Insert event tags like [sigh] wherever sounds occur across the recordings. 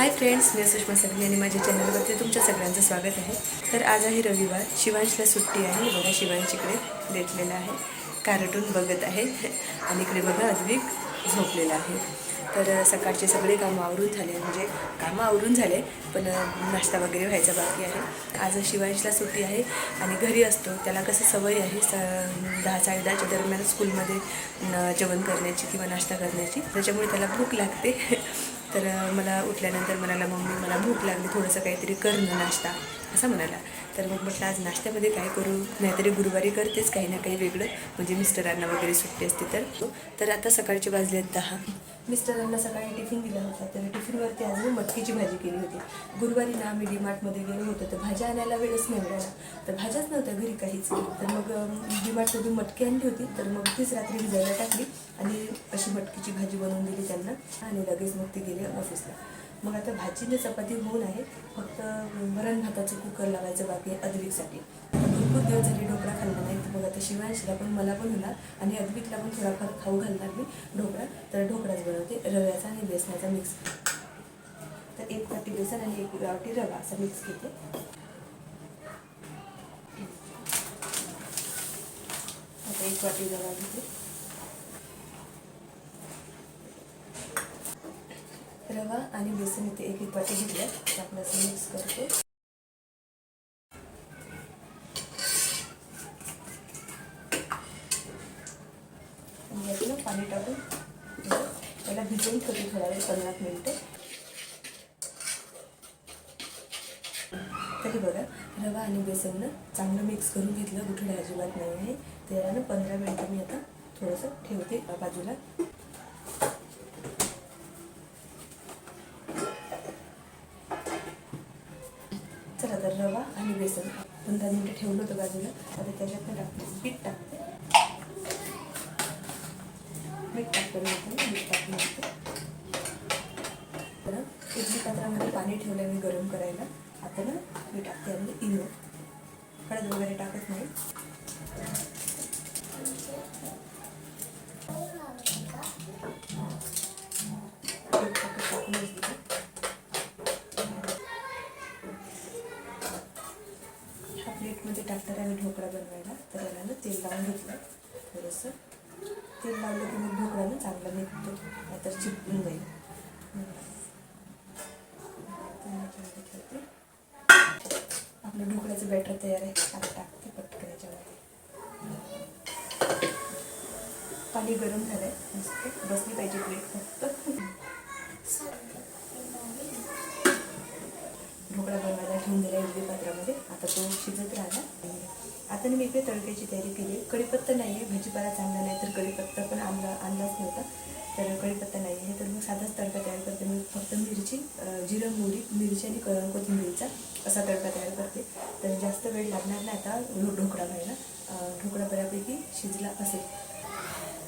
Hi friends मी सुषमा सगळी आणि माझ्या चॅनलवरती तुमच्या सगळ्यांचं स्वागत आहे. तर आज आहे रविवार शिवांशला सुट्टी आहे. बघा शिवांश इकडे लेटलेला आहे. कार्टून बघत आहे. आणि इकडे बघा अद्विक झोपलेला आहे. तर सकाळचे सगळे कामं आवरून झाले. म्हणजे कामं आवरून झाले पण नाश्ता वगैरे व्हायचा बाकी आहे. आज शिवांशला सुट्टी आहे आणि घरी असतो. त्याला कसं सवय आहे स दहा साडेदहाच्या दरम्यान स्कूलमध्ये जेवण करण्याची किंवा नाश्ता करण्याची. त्याच्यामुळे त्याला भूक लागते. तर मला उठल्यानंतर म्हणाला मम्मी मला भूक लागली थोडंसं काहीतरी कर ना नाश्ता असं म्हणाला. तर मग म्हटलं आज नाश्त्यामध्ये काय करू? नाहीतरी गुरुवारी करतेच काही ना काही वेगळं. म्हणजे मिस्टरांना वगैरे सुट्टी असते तर. तर आता सकाळचे वाजले आहेत दहा. मिस्टरांना सकाळी टिफिन दिला होता. तर टिफिनवरती आज मी मटकीची भाजी केली होती. गुरुवारी ना आम्ही डीमार्टमध्ये गेलो होतो तर भाज्या आणायला वेळच नाही मिळाला. तर भाज्याच नव्हत्या घरी काहीच. तर मग डीमार्टमधून मटकी आणली होती. तर मग तीच रात्री भिजायला टाकली आणि अशी मटकीची भाजी बनवून दिली त्यांना. आणि लगेच मग ते गेले ऑफिसला मग आता भाजीने चपाती होऊन आहे. फक्त वरण भाताचं कुकर लावायचं बाकी आहे अद्विकसाठी. भरपूर दिवस झाले ढोकळा खाल्ला नाही तर मग आता शिवांशला पण मला पण होणार आणि अद्विकला पण थोडाफार खाऊ घालणार मी ढोकळा. तर ढोकळाच बनवते रव्याचा आणि बेसनाचा मिक्स तर एक वाटी बेसन आणि एक वाटी रवा असा मिक्स घेते. आता एक वाटी रवा घेते. रवा आणि बेसन इथे एक एक वाटी घेतल्या आपण असं मिक्स करतो. यातलं पाणी टाकून त्याला भिजवून कधी थोडा वेळ पन्नास मिनटं. तरी बघा रवा आणि बेसननं चांगलं मिक्स करून घेतलं. कुठे अजिबात नाही आहे. त्याला ना पंधरा मिनटं मी आता थोडंसं ठेवते. बाजूला चला तर रवा आणि बेसन. पंधरा मिनटं ठेवलं होतं बाजूला. आता त्याच्यात टाकते. पीठ टाकते. मीठ टाकतो मी मीठ टाकलं होतं तर इडली पात्रामध्ये पाणी ठेवलं मी गरम करायला. आता ना मी टाकते आणि इनो. हळद वगैरे बॅटर तयार आहे आता टाकते पटकन याच्यामध्ये पाणी गरम झालं आहे मस्त बसली पाहिजे प्लेट फक्त ढोकळा बनवायला ठेवून दिला इडली पात्रामध्ये आता तो शिजत राहिला आता मी इकडे तडक्याची तयारी केली कढीपत्ता नाही आहे भाजीपाला चांगला नाही तर कढीपत्ता पण आणला आणलाच नव्हता तर कढीपत्ता नाही आहे तर मग साधाच तडका तयार करते मी फक्त मिरची जिरं मोरी मिरची आणि कोथिंबीरचा असा तडका तयार जास्त वेळ लागणार नाही आता ढोकळा व्हायला. ढोकळा बऱ्यापैकी शिजला असेल.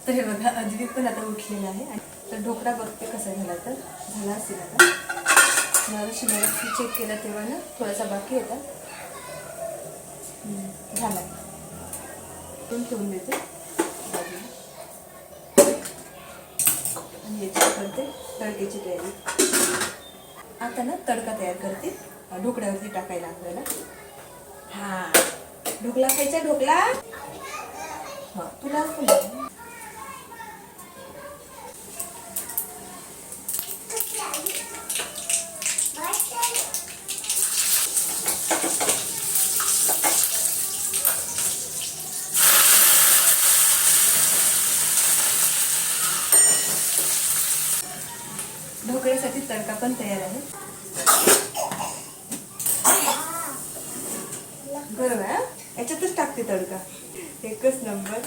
तर हे बघा अद्विक पण आता उठलेला आहे आणि तर ढोकळा बघते कसा झाला तर. झाला असेल आता. मला शिमराची चेक केला तेव्हा ना थोडासा बाकी होता. झाला. पण ठेवून देते. आणि याची करते तडक्याची तयारी. आता ना तडका तयार करते. ढोकळ्यावरती टाकायला आपल्याला. हा. ढोकला खायचा ढोकला? हा तुला पण द्या. ढोकळ्यासाठी तडका पण तयार आहे बरोबर आहे, याच्यातच टाकते तडका. एकच नंबर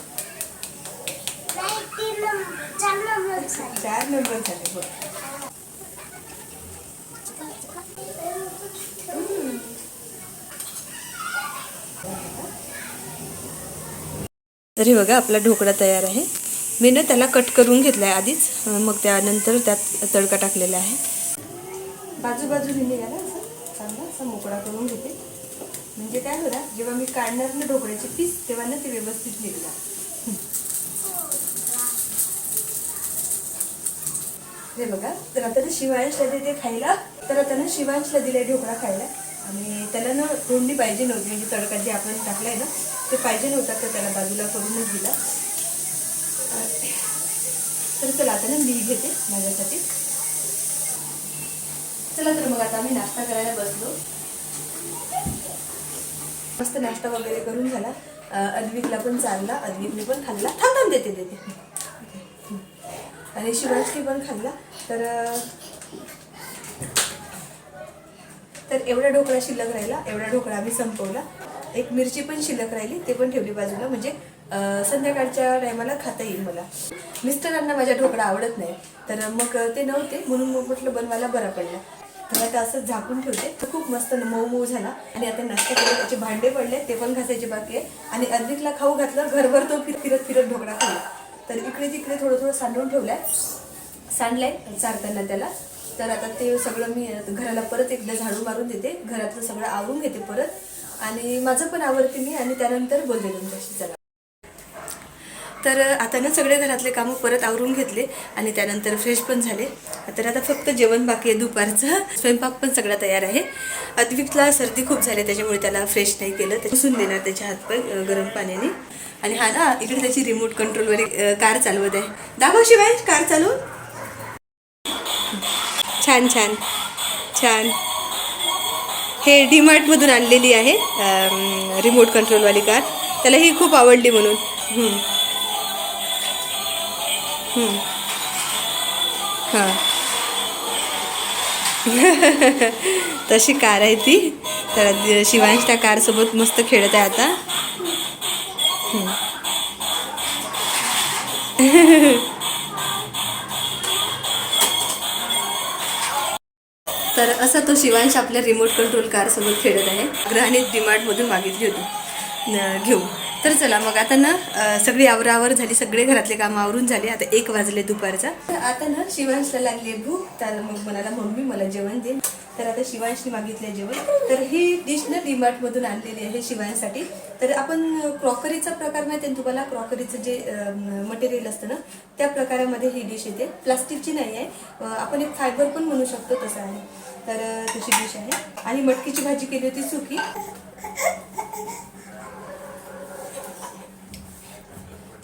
चार नंबर झाले बघ. तरी बघा आपला ढोकळा तयार आहे. मी ना त्याला कट करून घेतला आहे आधीच मग त्यानंतर त्यात तडका टाकलेला आहे. बाजू बाजूने निघाला असं. चांगला असा मोकळा करून घेते. म्हणजे काय होणार जेव्हा मी काढणार ना ढोकळ्याचे पीस तेव्हा ना ते व्यवस्थित निघणार हे बघा तर आता ते शिवाय ते खायला तर आता ना शिवांशला दिलाय ढोकळा खायला. आणि त्याला ना तोंडी पाहिजे नव्हती म्हणजे तडका जे आपण टाकलाय ना ते पाहिजे नव्हता तर त्याला बाजूला करूनच दिला. तर चला आता ना मी घेते माझ्यासाठी. चला तर मग आता आम्ही नाश्ता करायला बसलो. मस्त नाश्ता वगैरे करून झाला. अद्विकला पण चालला. अद्विकने पण खाल्ला. थांब देते देते. आणि शिवांशने पण खाल्ला. तर तर एवढा ढोकळा शिल्लक राहिला. एवढा ढोकळा आम्ही संपवला. एक मिरची पण शिल्लक राहिली. ते पण ठेवली बाजूला. म्हणजे संध्याकाळच्या टायमाला खाता येईल मला. मिस्टरांना माझ्या ढोकळा आवडत नाही. तर मग ते नव्हते. म्हणून मग म्हटलं बनवायला बरा पडला. तर आता असं झाकून ठेवते. तर खूप मस्त मऊ मऊ झाला. आणि आता नाश्ता केला त्याचे भांडे पडले ते पण घासायचे बाकी आहे. आणि अद्विकला खाऊ घातलं घरभर तो फिर फिरत फिरत ढोकळा खाल्ला. तर इकडे तिकडे थोडं थोडं सांडून ठेवलंय. सांडलंय चारताना त्याला. तर आता ते सगळं मी घराला परत एकदा झाडू मारून देते. घरातलं सगळं आवरून घेते परत. आणि माझं पण आवडते मी आणि त्यानंतर बोलते तुमच्याशी. चला. तर आता ना सगळे घरातले कामं परत आवरून घेतले आणि त्यानंतर फ्रेश पण झाले. तर आता फक्त जेवण बाकी आहे दुपारचं. स्वयंपाक पण सगळा तयार आहे. अद्विकला सर्दी खूप झाली त्याच्यामुळे त्याला फ्रेश नाही केलं. ते पुसून देणार त्याच्या हातपाय पण गरम पाण्याने. आणि हा ना इकडे त्याची रिमोट कंट्रोलवर कार चालवत आहे. दाखव शिवाय कार चालू छान छान. छान. हे डीमार्टमधून आणलेली आहे रिमोट कंट्रोलवाली कार. त्याला ही खूप आवडली म्हणून. हम्म. हां. [laughs] तशी कार आहे ती. तर शिवांश त्या कारसोबत मस्त खेळत आहे आता. [laughs] तर असा तो शिवांश आपल्या रिमोट कंट्रोल कारसोबत खेळत आहे. ग्रहाने डिमार्टमधून मागितली होती. न- घेऊ. तर चला मग आता ना सगळी आवरावर झाली सगळे घरातले कामं आवरून झाले. आता एक वाजले दुपारचा. तर आता ना शिवांशला लागली भूक. तर मग म्हणाला मम्मी मला जेवण दे. तर आता शिवांशने मागितले जेवण. तर ही डिश ना डीमार्टमधून आणलेली आहे शिवांसाठी तर आपण क्रॉकरीचा प्रकार माहिती आहे तुम्हाला? क्रॉकरीचं जे मटेरियल असतं ना त्या प्रकारामध्ये ही डिश येते. प्लास्टिकची नाही आहे. आपण एक फायबर पण म्हणू शकतो तसं आहे. तर तशी डिश आहे. आणि मटकीची भाजी केली होती सुकी.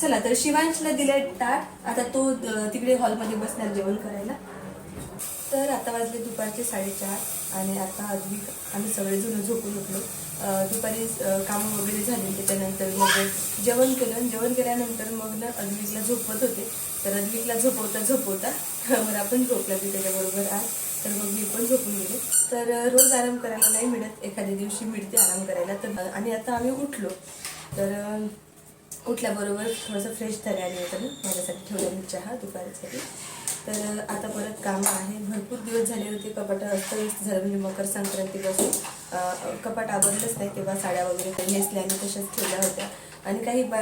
चला तर शिवांशला दिले ताट. आता तो तिकडे हॉलमध्ये बसणार जेवण करायला. तर आता वाजले दुपारचे साडेचार आणि आता अद्विक आम्ही सगळेजण झोपून उठलो. दुपारी कामं वगैरे झाली त्याच्यानंतर मग जेवण केलं. जेवण केल्यानंतर मग ना अद्विकला झोपवत होते. तर अद्विकला झोपवता झोपवता मला आपण झोपला ती त्याच्याबरोबर आज तर मग मी पण झोपून गेले. तर रोज आराम करायला नाही मिळत. एखाद्या दिवशी मिळते आराम करायला. तर आणि आता आम्ही उठलो. तर कुठल्याबरोबर उठल्याबरोबर थोडंसं फ्रेश तरी आली होतं ना माझ्यासाठी ठेवलं मी चहा दुपारसाठी. तर आता परत कामं आहे. भरपूर दिवस झाले होते कपाट अस्तव्यस्त झालं म्हणजे मकर संक्रांतीपासून. कपाट आवडलंच नाही तेव्हा साड्या वगैरे काही नेसल्या आणि तशाच ठेवल्या होत्या. आणि काही बा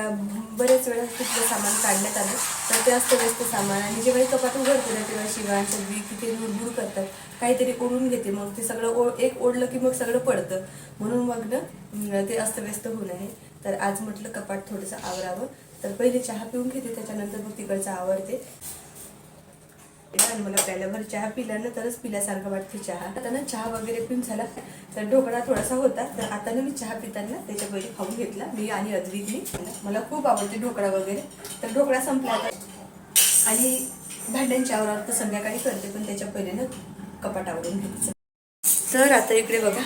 बरेच वेळा तिथलं सामान काढण्यात आलं. तर ते अस्तव्यस्त सामान. आणि जेव्हा कपाट उघडते ना तेव्हा शिवाय सगळी किती रुडबुड करतात. काहीतरी ओढून घेते मग ते सगळं ओ एक ओढलं की मग सगळं पडतं. म्हणून मग ना ते अस्तव्यस्त होऊन आहे. तर आज म्हटलं कपाट थोडंसं आवरावं. तर पहिले चहा पिऊन घेते त्याच्यानंतर मग तिकडचं आवरते. आणि मला प्यायल्यावर चहा पिला ना तरच पिल्यासारखं वाटते चहा. आता ना चहा वगैरे पिऊन झाला तर ढोकळा थोडासा होता. तर आता ना मी चहा पिताना त्याच्या पहिले खाऊन घेतला मी आणि अद्वितनी मला खूप आवडते ढोकळा वगैरे. तर ढोकळा संपला आता. आणि भांड्यांची आवरावर तर संध्याकाळी करते पण त्याच्या पहिले ना कपाट आवरून घ्यायचं. सर आता इकडे बघा.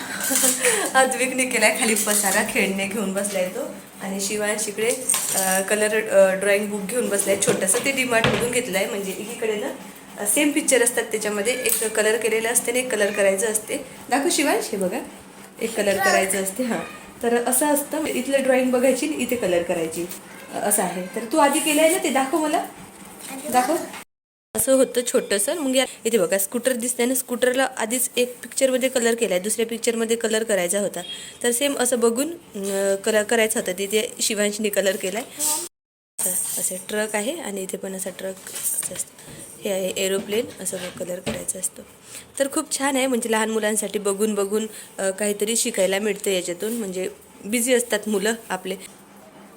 अद्विकने आहे खाली पसारा खेळणे घेऊन बसलाय तो. आणि शिवांश इकडे कलर ड्रॉइंग बुक घेऊन बसलाय छोटंसं. ते डिमार्टमधून घेतलं आहे म्हणजे एकीकडे ना सेम पिक्चर असतात त्याच्यामध्ये. एक कलर केलेलं असते आणि एक कलर करायचं असते. दाखव शिवांश हे बघा. एक कलर करायचं असते हां. तर असं असतं. इथलं ड्रॉइंग बघायची आणि इथे कलर करायची. असं आहे. तर तू आधी केलं आहे ना ते? दाखव मला. दाखव. असं होतं छोटंसं. मग या इथे बघा स्कूटर दिसते ना स्कूटरला आधीच एक पिक्चरमध्ये कलर केला आहे दुसऱ्या पिक्चरमध्ये कलर करायचा होता. तर सेम असं बघून कलर करायचा होता. तिथे शिवांशीने कलर केला आहे असं ट्रक आहे आणि इथे पण असा ट्रक असं असतं. हे आहे एरोप्लेन असं कलर करायचा असतो. तर खूप छान आहे म्हणजे लहान मुलांसाठी बघून बघून काहीतरी शिकायला मिळतं याच्यातून. म्हणजे बिझी असतात मुलं आपले.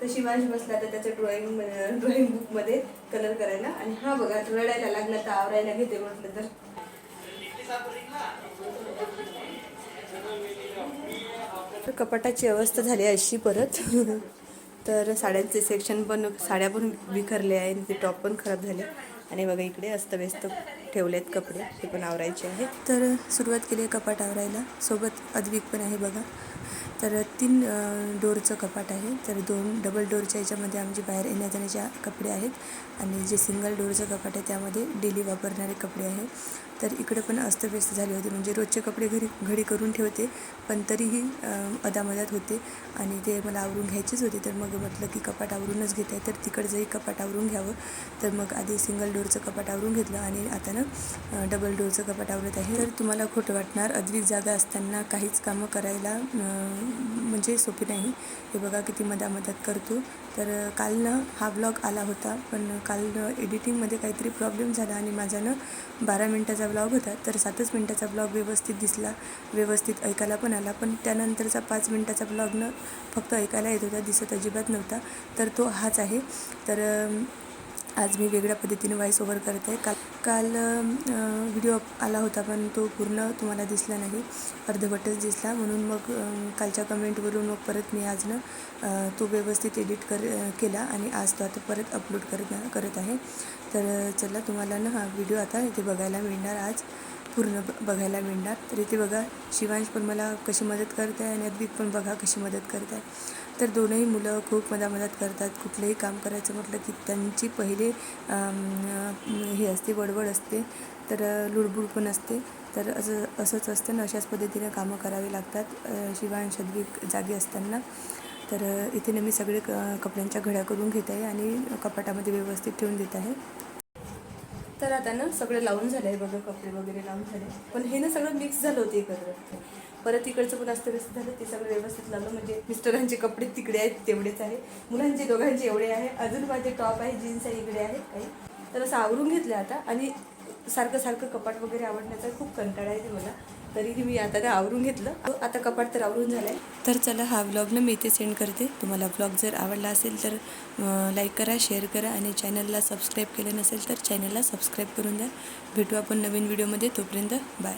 तर शिवांश बसला तर त्याच्या ड्रॉइंग ड्रॉइंग बुकमध्ये कलर करायला. आणि हा बघा रडायला लागला तर आवरायला घेते म्हटलं तर. कपाटाची अवस्था झाली अशी परत. तर साड्यांचे सेक्शन पण साड्या पण बिखरले आहे ते टॉप पण खराब झाले. आणि बघा इकडे अस्तव्यस्त ठेवले आहेत कपडे ते पण आवरायचे आहेत. तर सुरुवात केली आहे कपाट आवरायला. सोबत अद्विक पण आहे बघा. तर तीन डोअरचं डोरचं कपाट आहे. तर दोन डबल डोरच्या याच्यामध्ये आमचे बाहेर येण्या जाण्याचे कपडे आहेत. आणि जे सिंगल डोरचं कपाट आहे त्यामध्ये डेली वापरणारे कपडे आहे तर इकडे पण अस्तव्यस्त झाले होते. म्हणजे रोजचे कपडे घरी घडी करून ठेवते पण तरीही अदामदात होते आणि ते मला आवरून घ्यायचेच होते. तर मग म्हटलं की कपाट आवरूनच घेत आहे. तर तिकडचंही कपाट आवरून घ्यावं. तर मग आधी सिंगल डोरचं कपाट आवरून घेतलं आणि आता ना डबल डोरचं कपाट आवरत आहे. तर तुम्हाला खोटं वाटणार अधिक जागा असताना काहीच कामं करायला म्हणजे सोपी नाही. हे बघा किती मधामधात करतो. तर काल ना हा ब्लॉग आला होता पण काल एडिटिंगमध्ये काहीतरी प्रॉब्लेम झाला आणि माझा ना बारा मिनटाचा ब्लॉग होता. तर सातच मिनटाचा ब्लॉग व्यवस्थित दिसला व्यवस्थित ऐकायला पण आला. पण त्यानंतरचा पाच मिनटाचा ब्लॉग ना फक्त ऐकायला येत होता दिसत अजिबात नव्हता. तर तो हाच आहे. तर आज मी वेगळ्या पद्धतीने व्हॉइस ओव्हर करत. आहे का काल व्हिडिओ आला होता पण तो पूर्ण तुम्हाला दिसला नाही. अर्धवटच दिसला. म्हणून मग कालच्या कमेंटवरून मग परत मी आज ना तो व्यवस्थित एडिट कर केला आणि आज तो आता परत अपलोड करत करत आहे. तर चला तुम्हाला ना हा व्हिडिओ आता इथे बघायला मिळणार आज. पूर्ण ब- बघायला मिळणार. तर इथे बघा शिवांश पण मला कशी मदत करत आहे आणि अद्विक पण बघा कशी मदत करत आहे तर दोनही मुलं खूप मदत करतात. कुठलंही काम करायचं म्हटलं की त्यांची पहिले हे असते वडवड असते. तर लुडबुड पण असते. तर असं असंच असतं ना अशाच पद्धतीने कामं करावी लागतात अ, शिवांश जागी असताना. तर इथे ना मी सगळे क कपड्यांच्या घड्या करून घेत आहे आणि कपाटामध्ये व्यवस्थित ठेवून देत आहे. तर आता ना सगळं लावून झालं आहे बघा कपडे वगैरे लावून झाले पण हे ना सगळं मिक्स झालं होतं एकत्र परत इकडचं पण असतं व्यवस्थित झालं ते सगळं व्यवस्थित लावलं. म्हणजे मिस्टरांचे कपडे तिकडे आहेत तेवढेच आहे. मुलांचे दोघांचे एवढे आहे. अजून माझे टॉप आहे जीन्स आहे इकडे आहे काही. तर असं आवरून घेतलं आता. आणि सारखं सारखं कपाट वगैरे आवडण्याचा खूप कंटाळा आहे ते मला. तरीही मी आता ते आवरून घेतलं. आता कपाट तर आवरून झालं आहे तर चला हा व्लॉग ना मी इथे सेंड करते. तुम्हाला व्लॉग जर आवडला असेल तर लाईक करा शेअर करा आणि चॅनलला सबस्क्राईब केलं नसेल तर चॅनलला सबस्क्राईब करून द्या. भेटू आपण नवीन व्हिडिओमध्ये तोपर्यंत बाय